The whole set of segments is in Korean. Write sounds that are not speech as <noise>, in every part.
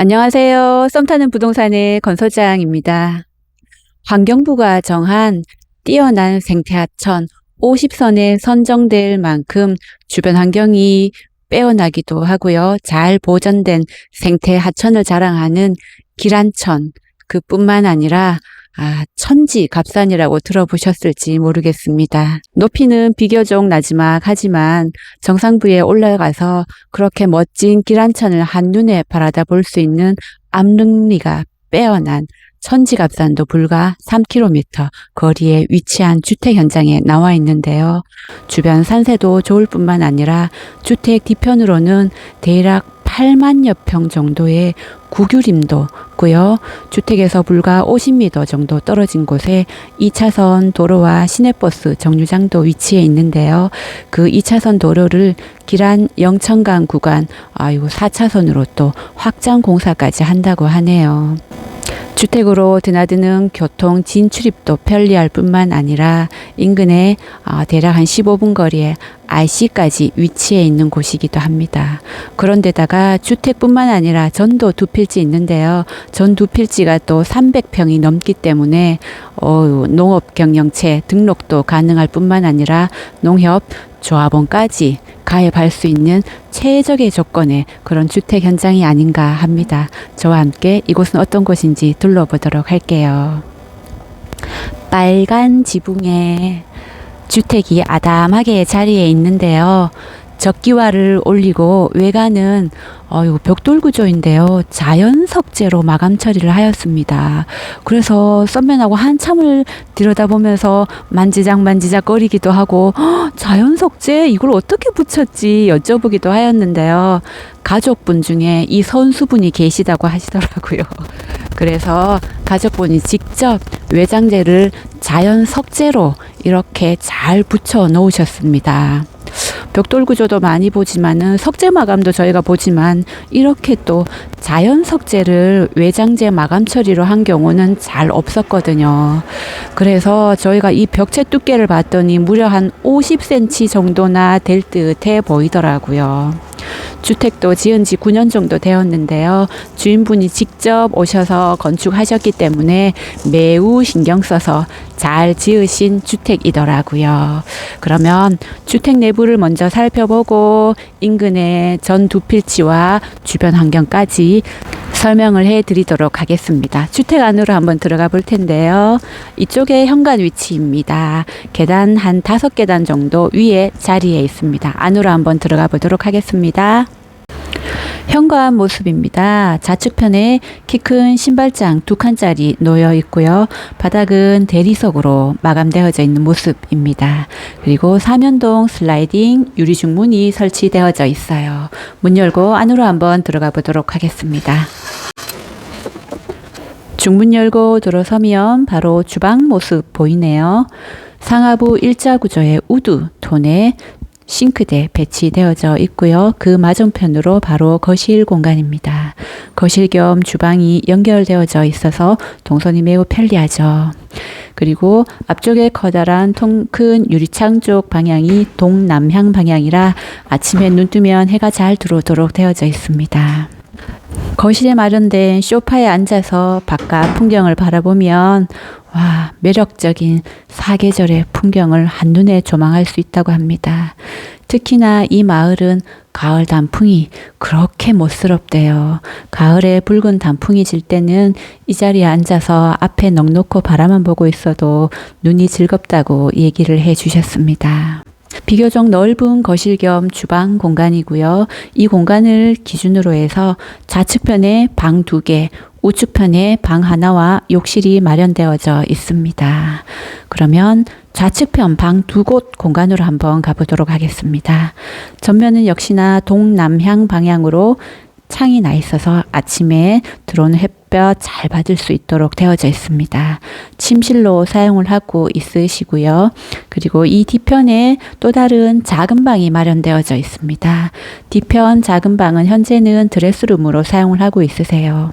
안녕하세요. 썸 타는 부동산의 건소장입니다. 환경부가 정한 뛰어난 생태하천 50선에 선정될 만큼 주변 환경이 빼어나기도 하고요. 잘 보존된 생태하천을 자랑하는 기란천 그뿐만 아니라 아, 천지 갑산이라고 들어보셨을지 모르겠습니다. 높이는 비교적 나지막하지만 정상부에 올라가서 그렇게 멋진 기란천을 한눈에 바라다 볼 수 있는 암릉리가 빼어난 천지갑산도 불과 3km 거리에 위치한 주택 현장에 나와 있는데요. 주변 산세도 좋을 뿐만 아니라 주택 뒤편으로는 대략 8만여 평 정도의 구규림도 있고요. 주택에서 불과 50m 정도 떨어진 곳에 2차선 도로와 시내버스 정류장도 위치해 있는데요. 그 2차선 도로를 기란 영천강 구간 아이고 4차선으로 또 확장 공사까지 한다고 하네요. 주택으로 드나드는 교통 진출입도 편리할 뿐만 아니라 인근에 어, 대략 한 15분 거리에 IC까지 위치해 있는 곳이기도 합니다. 그런데다가 주택뿐만 아니라 전도 두 필지 있는데요. 전 두 필지가 또 300평이 넘기 때문에 어, 농업 경영체 등록도 가능할 뿐만 아니라 농협 조합원까지 가입할 수 있는 최적의 조건의 그런 주택 현장이 아닌가 합니다. 저와 함께 이곳은 어떤 곳인지 둘러보도록 할게요. 빨간 지붕에 주택이 아담하게 자리에 있는데요. 적기와를 올리고 외관은 어, 이거 벽돌 구조인데요. 자연 석재로 마감 처리를 하였습니다. 그래서 썬맨하고 한참을 들여다보면서 만지작 만지작 거리기도 하고 자연 석재 이걸 어떻게 붙였지 여쭤보기도 하였는데요. 가족분 중에 이 선수분이 계시다고 하시더라고요. <laughs> 그래서 가족분이 직접 외장재를 자연 석재로 이렇게 잘 붙여 놓으셨습니다. 벽돌 구조도 많이 보지만은 석재 마감도 저희가 보지만 이렇게 또 자연 석재를 외장재 마감 처리로 한 경우는 잘 없었거든요. 그래서 저희가 이 벽체 두께를 봤더니 무려 한 50cm 정도나 될 듯해 보이더라고요. 주택도 지은 지 9년 정도 되었는데요. 주인분이 직접 오셔서 건축하셨기 때문에 매우 신경 써서 잘 지으신 주택이더라고요. 그러면 주택 내부를 먼저 살펴보고 인근의 전 두 필지와 주변 환경까지 설명을 해 드리도록 하겠습니다. 주택 안으로 한번 들어가 볼 텐데요. 이쪽에 현관 위치입니다. 계단 한 다섯 계단 정도 위에 자리에 있습니다. 안으로 한번 들어가 보도록 하겠습니다. 현관 모습입니다. 좌측편에 키 큰 신발장 두 칸짜리 놓여 있고요. 바닥은 대리석으로 마감되어져 있는 모습입니다. 그리고 사면동 슬라이딩 유리 중 문이 설치되어져 있어요. 문 열고 안으로 한번 들어가 보도록 하겠습니다. 중문 열고 들어서면 바로 주방 모습 보이네요. 상하부 일자 구조의 우드 톤의 싱크대 배치되어져 있고요. 그 맞은편으로 바로 거실 공간입니다. 거실 겸 주방이 연결되어져 있어서 동선이 매우 편리하죠. 그리고 앞쪽에 커다란 통 큰 유리창 쪽 방향이 동남향 방향이라 아침에 눈 뜨면 해가 잘 들어오도록 되어져 있습니다. 거실에 마련된 쇼파에 앉아서 바깥 풍경을 바라보면 와, 매력적인 사계절의 풍경을 한눈에 조망할 수 있다고 합니다. 특히나 이 마을은 가을 단풍이 그렇게 멋스럽대요. 가을에 붉은 단풍이 질 때는 이 자리에 앉아서 앞에 넉넉고 바라만 보고 있어도 눈이 즐겁다고 얘기를 해 주셨습니다. 비교적 넓은 거실 겸 주방 공간이고요. 이 공간을 기준으로 해서 좌측편에 방 두 개, 우측편에 방 하나와 욕실이 마련되어져 있습니다. 그러면 좌측편 방 두 곳 공간으로 한번 가보도록 하겠습니다. 전면은 역시나 동남향 방향으로 창이 나 있어서 아침에 들어오는 햇 볕 잘 받을 수 있도록 되어져 있습니다. 침실로 사용을 하고 있으시고요. 그리고 이 뒤편에 또 다른 작은 방이 마련되어져 있습니다. 뒤편 작은 방은 현재는 드레스룸으로 사용을 하고 있으세요.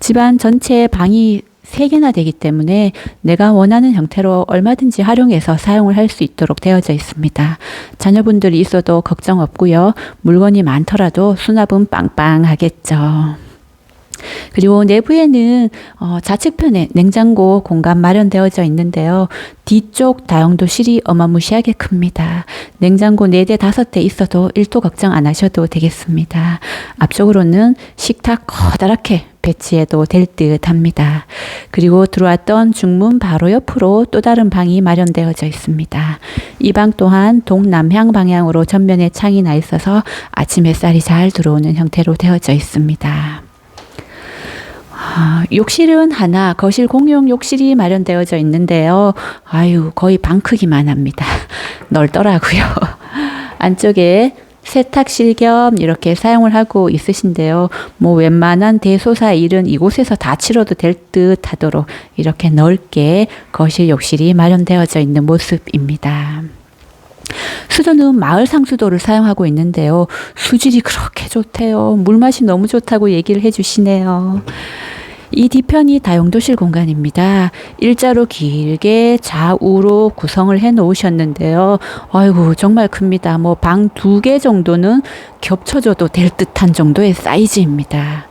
집안 전체 방이 3개나 되기 때문에 내가 원하는 형태로 얼마든지 활용해서 사용을 할 수 있도록 되어져 있습니다. 자녀분들이 있어도 걱정 없고요. 물건이 많더라도 수납은 빵빵하겠죠. 그리고 내부에는 어, 좌측편에 냉장고 공간 마련되어져 있는데요. 뒤쪽 다용도실이 어마무시하게 큽니다. 냉장고 4대 5대 있어도 1도 걱정 안 하셔도 되겠습니다. 앞쪽으로는 식탁 커다랗게 배치해도 될 듯 합니다. 그리고 들어왔던 중문 바로 옆으로 또 다른 방이 마련되어져 있습니다. 이 방 또한 동남향 방향으로 전면에 창이 나 있어서 아침 햇살이 잘 들어오는 형태로 되어져 있습니다. 아, 욕실은 하나, 거실 공용 욕실이 마련되어져 있는데요. 아유, 거의 방 크기만 합니다. <laughs> 넓더라고요. <laughs> 안쪽에 세탁실 겸 이렇게 사용을 하고 있으신데요. 뭐 웬만한 대소사 일은 이곳에서 다 치러도 될 듯 하도록 이렇게 넓게 거실 욕실이 마련되어져 있는 모습입니다. 수도는 마을 상수도를 사용하고 있는데요. 수질이 그렇게 좋대요. 물맛이 너무 좋다고 얘기를 해주시네요. 이 뒤편이 다용도실 공간입니다. 일자로 길게 좌우로 구성을 해 놓으셨는데요. 아이고, 정말 큽니다. 뭐, 방 두 개 정도는 겹쳐져도 될 듯한 정도의 사이즈입니다.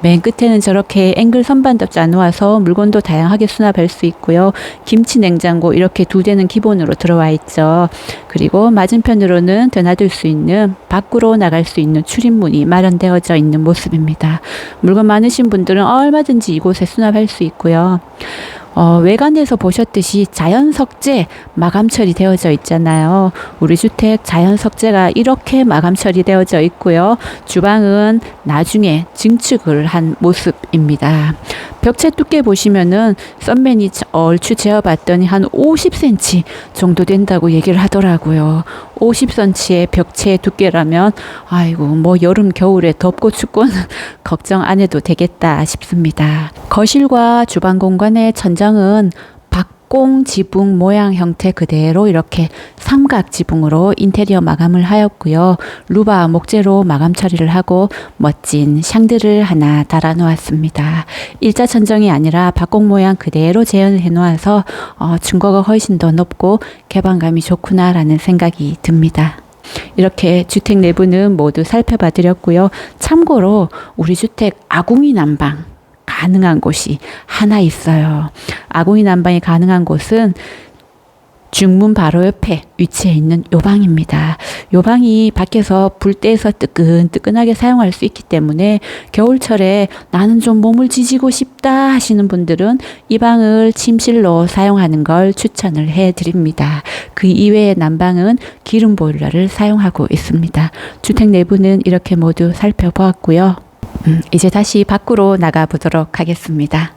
맨 끝에는 저렇게 앵글 선반도 짜놓아서 물건도 다양하게 수납할 수 있고요. 김치 냉장고 이렇게 두 대는 기본으로 들어와 있죠. 그리고 맞은편으로는 드나들 수 있는 밖으로 나갈 수 있는 출입문이 마련되어져 있는 모습입니다. 물건 많으신 분들은 얼마든지 이곳에 수납할 수 있고요. 어, 외관에서 보셨듯이 자연 석재 마감 처리되어져 있잖아요. 우리 주택 자연 석재가 이렇게 마감 처리되어져 있고요. 주방은 나중에 증축을 한 모습입니다. 벽체 두께 보시면은 썬맨이 얼추 재어봤더니 한 50cm 정도 된다고 얘기를 하더라고요. 50cm의 벽체 두께라면 아이고 뭐 여름 겨울에 덥고 춥고는 <laughs> 걱정 안 해도 되겠다 싶습니다. 거실과 주방 공간의 천장은 박공 지붕 모양 형태 그대로 이렇게 삼각 지붕으로 인테리어 마감을 하였고요. 루바 목재로 마감 처리를 하고 멋진 샹들을 하나 달아 놓았습니다. 일자 천정이 아니라 박공 모양 그대로 재현을 해 놓아서 어, 증거가 훨씬 더 높고 개방감이 좋구나라는 생각이 듭니다. 이렇게 주택 내부는 모두 살펴봐 드렸고요. 참고로 우리 주택 아궁이 난방 가능한 곳이 하나 있어요. 아궁이 난방이 가능한 곳은 중문 바로 옆에 위치해 있는 요 방입니다. 요 방이 밖에서 불 떼서 뜨끈뜨끈하게 사용할 수 있기 때문에 겨울철에 나는 좀 몸을 지지고 싶다 하시는 분들은 이 방을 침실로 사용하는 걸 추천을 해 드립니다. 그 이외의 난방은 기름 보일러를 사용하고 있습니다. 주택 내부는 이렇게 모두 살펴보았고요. 음, 이제 다시 밖으로 나가 보도록 하겠습니다.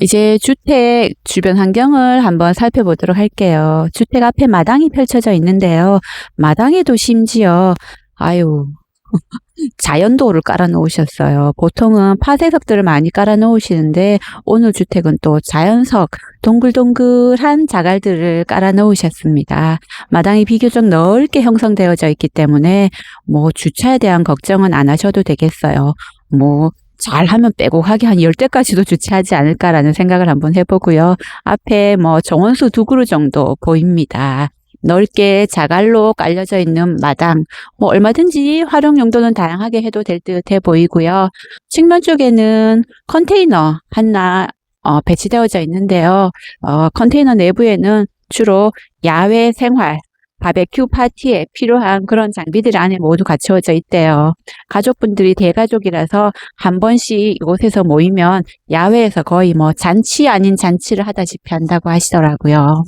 이제 주택 주변 환경을 한번 살펴보도록 할게요. 주택 앞에 마당이 펼쳐져 있는데요. 마당에도 심지어 아유 <laughs> 자연도를 깔아 놓으셨어요. 보통은 파쇄석들을 많이 깔아 놓으시는데 오늘 주택은 또 자연석 동글동글한 자갈들을 깔아 놓으셨습니다. 마당이 비교적 넓게 형성되어져 있기 때문에 뭐 주차에 대한 걱정은 안 하셔도 되겠어요. 뭐 잘하면 빼곡하게 한 10대까지도 주차하지 않을까라는 생각을 한번 해보고요. 앞에 뭐 정원수 두 그루 정도 보입니다. 넓게 자갈로 깔려져 있는 마당, 뭐 얼마든지 활용 용도는 다양하게 해도 될 듯해 보이고요. 측면 쪽에는 컨테이너 하나 어, 배치되어져 있는데요. 어, 컨테이너 내부에는 주로 야외 생활, 바베큐 파티에 필요한 그런 장비들이 안에 모두 갖추어져 있대요. 가족분들이 대가족이라서 한 번씩 이곳에서 모이면 야외에서 거의 뭐 잔치 아닌 잔치를 하다시피 한다고 하시더라고요.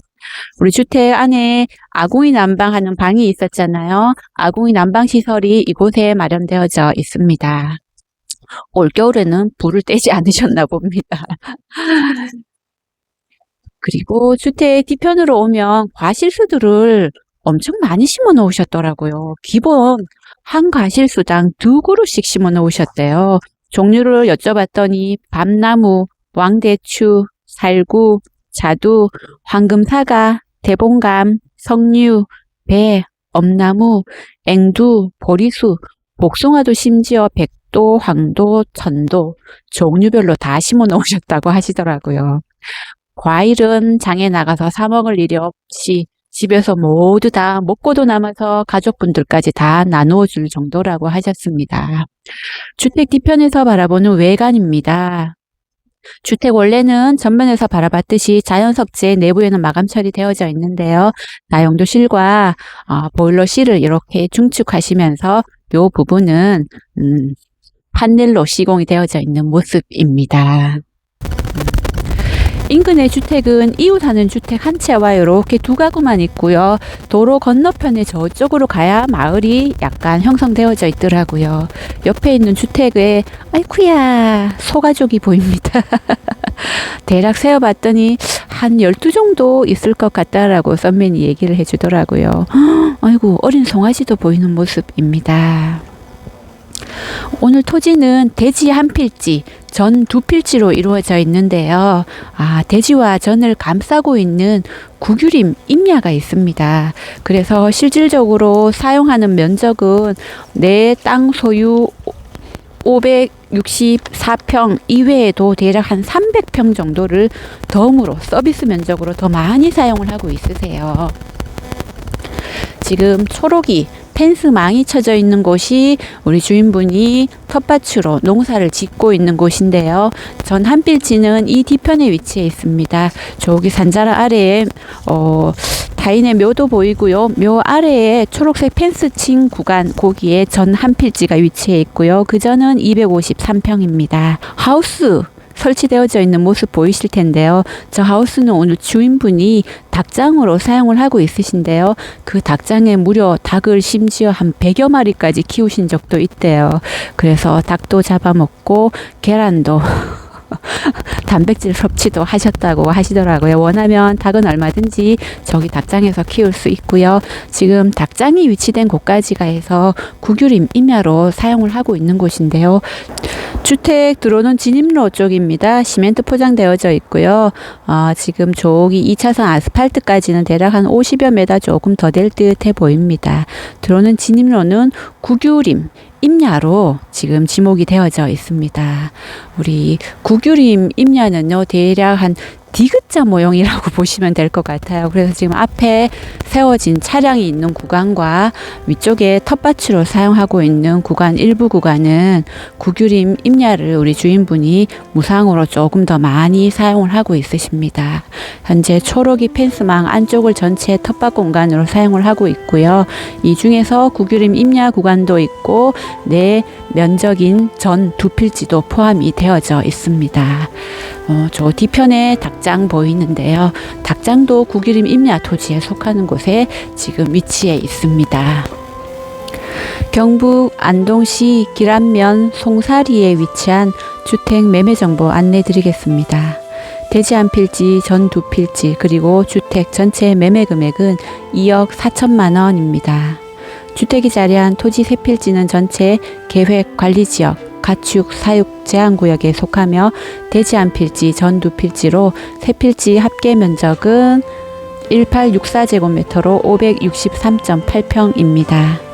우리 주택 안에 아궁이 난방하는 방이 있었잖아요. 아궁이 난방 시설이 이곳에 마련되어져 있습니다. 올겨울에는 불을 떼지 <laughs> 않으셨나 봅니다. 그리고 주택 뒤편으로 오면 과실수들을 엄청 많이 심어 놓으셨더라고요. 기본 한 과실수당 두 그루씩 심어 놓으셨대요. 종류를 여쭤봤더니 밤나무, 왕대추, 살구, 자두, 황금사과, 대봉감, 석류, 배, 엄나무, 앵두, 보리수, 복숭아도 심지어 백도, 황도, 천도 종류별로 다 심어 놓으셨다고 <laughs> 하시더라고요. 과일은 장에 나가서 사 먹을 일이 없이 집에서 모두 다 먹고도 남아서 가족분들까지 다 나누어 줄 정도라고 하셨습니다. 주택 뒤편에서 바라보는 외관입니다. 주택 원래는 전면에서 바라봤듯이 자연석재 내부에는 마감 처리되어져 있는데요. 나용도실과 어, 보일러 실을 이렇게 중축하시면서 요 부분은 음, 판넬로 시공이 되어져 있는 모습입니다. 인근의 주택은 이웃하는 주택 한 채와 이렇게 두 가구만 있고요. 도로 건너편에 저쪽으로 가야 마을이 약간 형성되어져 있더라고요. 옆에 있는 주택에 아이쿠야 소가족이 보입니다. <laughs> 대략 세어봤더니 한12 정도 있을 것 같다라고 썬맨이 얘기를 해주더라고요. <gasps> 아이고 어린 송아지도 보이는 모습입니다. 오늘 토지는 대지 한 필지, 전 두 필지로 이루어져 있는데요. 아, 대지와 전을 감싸고 있는 구규림 임야가 있습니다. 그래서 실질적으로 사용하는 면적은 내 땅 소유 564평 이외에도 대략 한 300평 정도를 덤으로 서비스 면적으로 더 많이 사용을 하고 있으세요. 지금 초록이 펜스망이 쳐져 있는 곳이 우리 주인분이 텃밭으로 농사를 짓고 있는 곳인데요. 전 한필지는 이 뒤편에 위치해 있습니다. 저기 산자락 아래에 어, 타인의 묘도 보이고요. 묘 아래에 초록색 펜스 친 구간 거기에 전 한필지가 위치해 있고요. 그 전은 253평입니다. 하우스 설치되어져 있는 모습 보이실 텐데요. 저 하우스는 오늘 주인분이 닭장으로 사용을 하고 있으신데요. 그 닭장에 무려 닭을 심지어 한 100여 마리까지 키우신 적도 있대요. 그래서 닭도 잡아먹고 계란도 <laughs> 단백질 섭취도 하셨다고 하시더라고요. 원하면 닭은 얼마든지 저기 닭장에서 키울 수 있고요. 지금 닭장이 위치된 곳까지가 해서 구규림 임야로 사용을 하고 있는 곳인데요. 주택 들어오는 진입로 쪽입니다. 시멘트 포장되어져 있고요. 어, 지금 저기 2차선 아스팔트까지는 대략 한 50여 메다 조금 더 될 듯해 보입니다. 들어오는 진입로는 구규림 임야로 지금 지목이 되어져 있습니다. 우리 구규림 임야는요, 대략 한 디귿자 모형이라고 <laughs> 보시면 될 것 같아요. 그래서 지금 앞에 세워진 차량이 있는 구간과 위쪽에 텃밭으로 사용하고 있는 구간 일부 구간은 구규림 임야를 우리 주인분이 무상으로 조금 더 많이 사용을 하고 있으십니다. 현재 초록이 펜스망 안쪽을 전체 텃밭 공간으로 사용을 하고 있고요. 이 중에서 구규림 임야 구간도 있고 내 면적인 전 두 필지도 포함이 되어져 있습니다. 어, 저 뒤편에 닭장 보이는데요. 닭장도 구기림 임야 토지에 속하는 곳에 지금 위치해 있습니다. 경북 안동시 기란면 송사리에 위치한 주택 매매 정보 안내 드리겠습니다. 대지 한 필지, 전 두 필지, 그리고 주택 전체 매매 금액은 2억 4천만 원입니다. 주택이 자리한 토지 세 필지는 전체 계획 관리 지역, 가축 사육 제한 구역에 속하며 대지 한 필지, 전두 필지로 세 필지 합계 면적은 1864제곱미터로 563.8평입니다.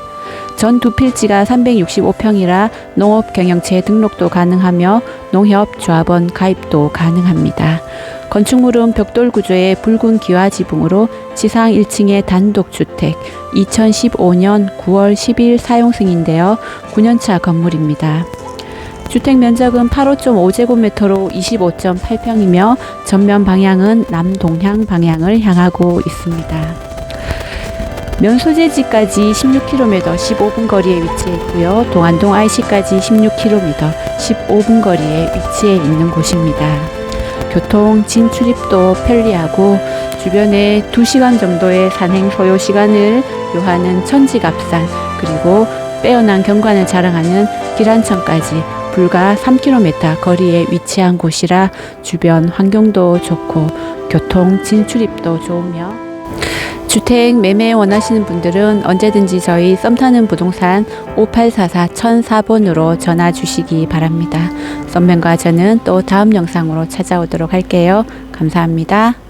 전 두 필지가 365평이라 농업 경영체 등록도 가능하며 농협 조합원 가입도 가능합니다. 건축물은 벽돌 구조의 붉은 기와 지붕으로 지상 1층의 단독 주택 2015년 9월 10일 사용 승인되어 9년차 건물입니다. 주택 면적은 85.5제곱미터로 25.8평이며 전면 방향은 남동향 방향을 향하고 있습니다. 면소재지까지 16km 15분 거리에 위치해 있고요. 동안동 IC까지 16km 15분 거리에 위치해 있는 곳입니다. 교통 진출입도 편리하고 주변에 2시간 정도의 산행 소요 시간을 요하는 천지갑산 그리고 빼어난 경관을 자랑하는 기란천까지 불과 3km 거리에 위치한 곳이라 주변 환경도 좋고 교통 진출입도 좋으며 주택 매매 원하시는 분들은 언제든지 저희 썸타는 부동산 5844 1004번으로 전화 주시기 바랍니다. 썸맨과 저는 또 다음 영상으로 찾아오도록 할게요. 감사합니다.